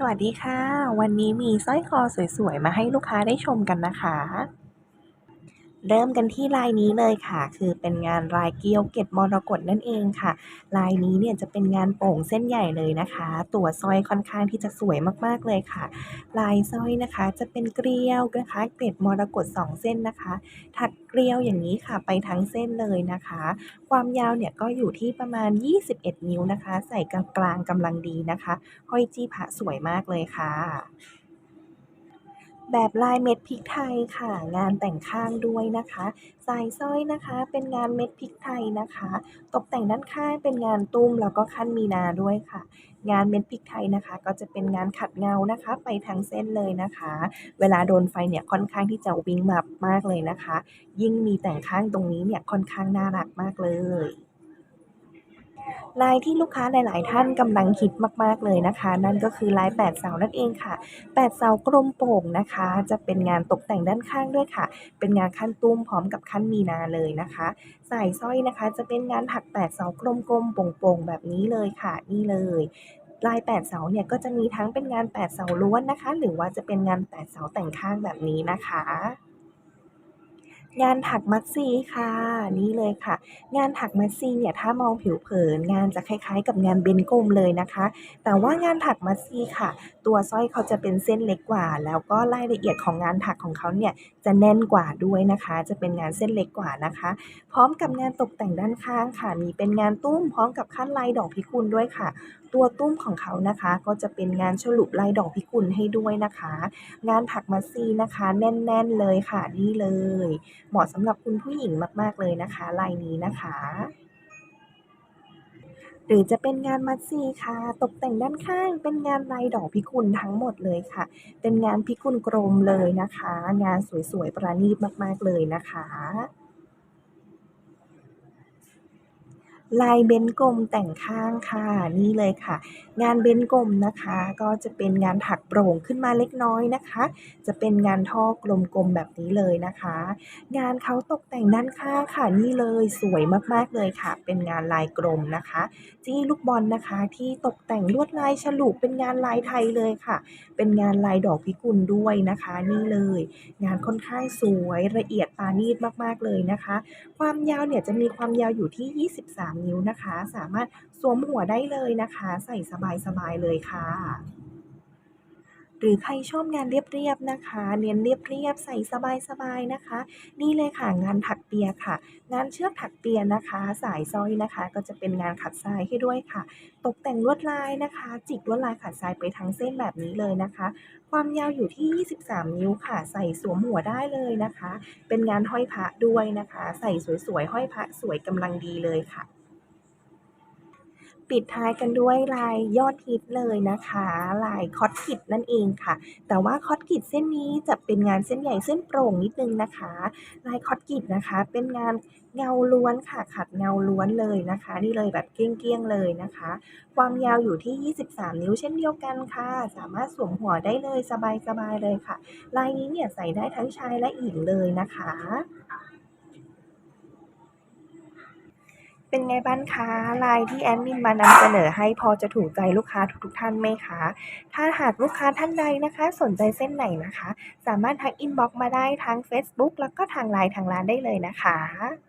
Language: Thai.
สวัสดีค่ะ วันนี้มีสร้อยคอสวยๆ มาให้ลูกค้าได้ชมกันนะคะ เริ่มกันที่ลายนี้เลยค่ะ คือเป็นงานลายเกลียวเก็ดมรกตนั่นเองค่ะ ลายนี้เนี่ยจะเป็นงานโป่งเส้นใหญ่เลยนะคะ ตัวสร้อยค่อนข้างที่จะสวยมากๆเลยค่ะ ลายสร้อยนะคะ จะเป็นเกลียวนะคะเกล็ดมรกต2เส้นนะคะ ถักเกลียวอย่างนี้ค่ะ ไปทั้งเส้นเลยนะคะ ความยาวเนี่ยก็อยู่ที่ประมาณ 21 นิ้วนะคะ ใส่กลางๆกำลังดีนะคะ ห้อยจี้พระสวยมากเลยค่ะ แบบลายเม็ดพริกไทยค่ะ งานแต่งข้างด้วยนะคะสายสร้อยนะคะ เป็นงานเม็ดพริกไทยนะคะ ตกแต่งด้านข้างเป็นงานตุ้มแล้วก็ขั้นมีนาด้วยค่ะ งานเม็ดพริกไทยนะคะ ก็จะเป็นงานขัดเงานะคะ ไปทั้งเส้นเลยนะคะ เวลาโดนไฟเนี่ยค่อนข้างที่จะวิ่งวับมากเลยนะคะ ยิ่งมีแต่งข้างตรงนี้เนี่ยค่อนข้างน่ารักมากเลย ลายที่ลูกค้าหลาย ๆ ท่านกำลังฮิตมาก ๆ เลยนะคะ นั่นก็คือลาย8เสานั่นเองค่ะ8เสากลมโป่งนะคะ จะเป็นงานตกแต่งด้านข้างด้วยค่ะ เป็นงานขั้นตุ้มพร้อมกับขั้นมีนาเลยนะคะสายสร้อยนะคะ จะเป็นงานถัก8เสากลมๆโป่งๆแบบนี้เลยค่ะ นี่เลยลาย8เสาเนี่ยก็จะมีทั้งเป็นงาน8เสาล้วนนะคะ หรือว่าจะเป็นงาน8เสาแต่งข้างแบบนี้นะคะ งานถักมัดซีค่ะ นี่เลยค่ะ งานถักมัดซีเนี่ยถ้ามองผิวเผินงานจะคล้าย ๆ กับงานเบนกลมเลยนะคะ แต่ว่างานถักมัดซีค่ะ ตัวสร้อยเขาจะเป็นเส้นเล็กกว่า แล้วก็รายละเอียดของงานถักของเขาเนี่ยจะแน่นกว่าด้วยนะคะ จะเป็นงานเส้นเล็กกว่านะคะ พร้อมกับงานตกแต่งด้านข้างค่ะ มีเป็นงานตุ้มพร้อมกับขั้นลายดอกพิกุลด้วยค่ะ ตัวตุ้มของเขานะคะ ก็จะเป็นงานฉลุลายดอกพิกุลให้ด้วยนะคะ งานถักมัดซีนะคะ แน่น ๆเลยค่ะนี่เลยเหมาะสำหรับคุณผู้หญิงมาก ๆ เลยนะคะ ลายนี้นะคะ หรือจะเป็นงานมัดซีค่ะ ตกแต่งด้านข้าง เป็นงานลายดอกพิกุลทั้งหมดเลยค่ะ เป็นงานพิกุลกลมเลยนะคะ งานสวยๆประณีตมาก ๆ เลยนะคะ ลายเบ้นกลมแต่งข้างค่ะนี่เลยค่ะ งานเบ้นกลมนะคะ ก็จะเป็นงานถักโปร่งขึ้นมาเล็กน้อยนะคะ จะเป็นงานท่อกลมๆแบบนี้เลยนะคะ งานเขาตกแต่งด้านข้างค่ะนี่เลยสวยมากๆเลยค่ะ เป็นงานลายกลมนะคะ จี้ลูกบอลนะคะ ที่ตกแต่งลวดลายฉลุเป็นงานลายไทยเลยค่ะ เป็นงานลายดอกพิกุลด้วยนะคะ นี่เลย งานค่อนข้างสวยละเอียดปาณีตมากๆเลยนะคะ ความยาวเนี่ยจะมีความยาวอยู่ที่ 23นิ้วนะคะ สามารถสวมหัวได้เลยนะคะ ใส่สบายๆเลยค่ะ หรือใครชอบงานเรียบๆนะคะ เน้นเรียบๆใส่สบายๆนะคะ นี่เลยค่ะงานถักเปียค่ะ งานเชือกถักเปียนะคะ สายสร้อยนะคะ ก็จะเป็นงานขัดทรายให้ด้วยค่ะ ตกแต่งลวดลายนะคะ จิกลวดลายขัดทรายไปทั้งเส้นแบบนี้เลยนะคะความยาวอยู่ที่ 23 นิ้วค่ะ ใส่สวมหัวได้เลยนะคะ เป็นงานห้อยพระด้วยนะคะ ใส่สวยๆ ห้อยพระสวยกำลังดีเลยค่ะ ปิดท้ายกันด้วยลายยอดฮิตเลยนะคะ ลายคอตกิจนั่นเองค่ะ แต่ว่าคอตกิจเส้นนี้จะเป็นงานเส้นใหญ่เส้นโปร่งนิดนึงนะคะ ลายคอตกิจนะคะ เป็นงานเงาล้วนค่ะ ขัดเงาล้วนเลยนะคะ นี่เลยแบบเกลี้ยงๆเลยนะคะ ความยาวอยู่ที่ 23 นิ้วเช่นเดียวกันค่ะ สามารถสวมหัวได้เลยสบายๆเลยค่ะ ลายนี้เนี่ยใส่ได้ทั้งชายและหญิงเลยนะคะ เป็นไงบ้างคะลายที่แอดมินมานำเสนอให้พอจะถูกใจลูกค้าทุกๆท่านไหมคะ ถ้าหากลูกค้าท่านใดนะคะ สนใจเส้นไหนนะคะ สามารถทักอินบ็อกซ์มาได้ทั้งเฟซบุ๊กแล้วก็ทางไลน์ทางร้านได้เลยนะคะ